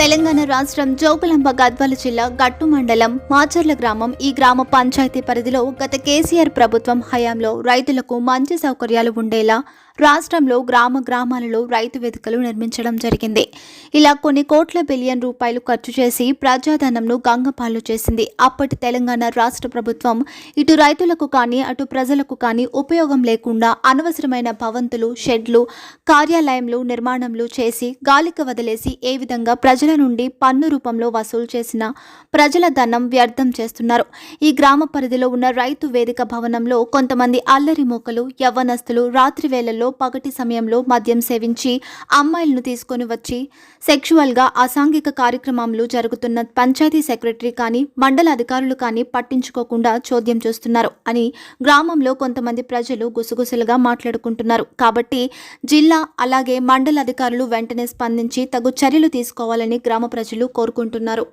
తెలంగాణ రాష్ట్రం జోగులాంబ గద్వాల జిల్లా గట్టు మండలం మాచర్ల గ్రామం ఈ గ్రామ పంచాయతీ పరిధిలో గత కేసీఆర్ ప్రభుత్వం హయాంలో రైతులకు మంచి సౌకర్యాలు ఉండేలా రాష్ట్రంలో గ్రామ గ్రామాలలో రైతు వేదికలు నిర్మించడం జరిగింది. ఇలా కొన్ని కోట్ల బిలియన్ రూపాయలు ఖర్చు చేసి ప్రజాధనంను గంగపాలు చేసింది. అప్పటి తెలంగాణ రాష్ట్ర ప్రభుత్వం ఇటు రైతులకు కానీ అటు ప్రజలకు కానీ ఉపయోగం లేకుండా అనవసరమైన భవంతులు షెడ్లు కార్యాలయంలు నిర్మాణంలు చేసి గాలికి వదిలేసి ఏ విధంగా ప్రజల నుండి పన్ను రూపంలో వసూలు చేసిన ప్రజల ధనం వ్యర్థం చేస్తున్నారు. ఈ గ్రామ పరిధిలో ఉన్న రైతు వేదిక భవనంలో కొంతమంది అల్లరి మూకలు యవ్వనస్తులు రాత్రి వేళల్లో పగటి సమయంలో మద్యం సేవించి అమ్మాయిలను తీసుకొని వచ్చి సెక్షువల్గా అసాంఘిక కార్యక్రమాలు జరుగుతున్న పంచాయతీ సెక్రటరీ కానీ మండల అధికారులు కానీ పట్టించుకోకుండా చోద్యం చేస్తున్నారు అని గ్రామంలో కొంతమంది ప్రజలు గుసగుసలుగా మాట్లాడుకుంటున్నారు. కాబట్టి జిల్లా అలాగే మండల అధికారులు వెంటనే స్పందించి తగు చర్యలు తీసుకోవాలని చేయాలని గ్రామ ప్రజలు కోరుకుంటున్నారు.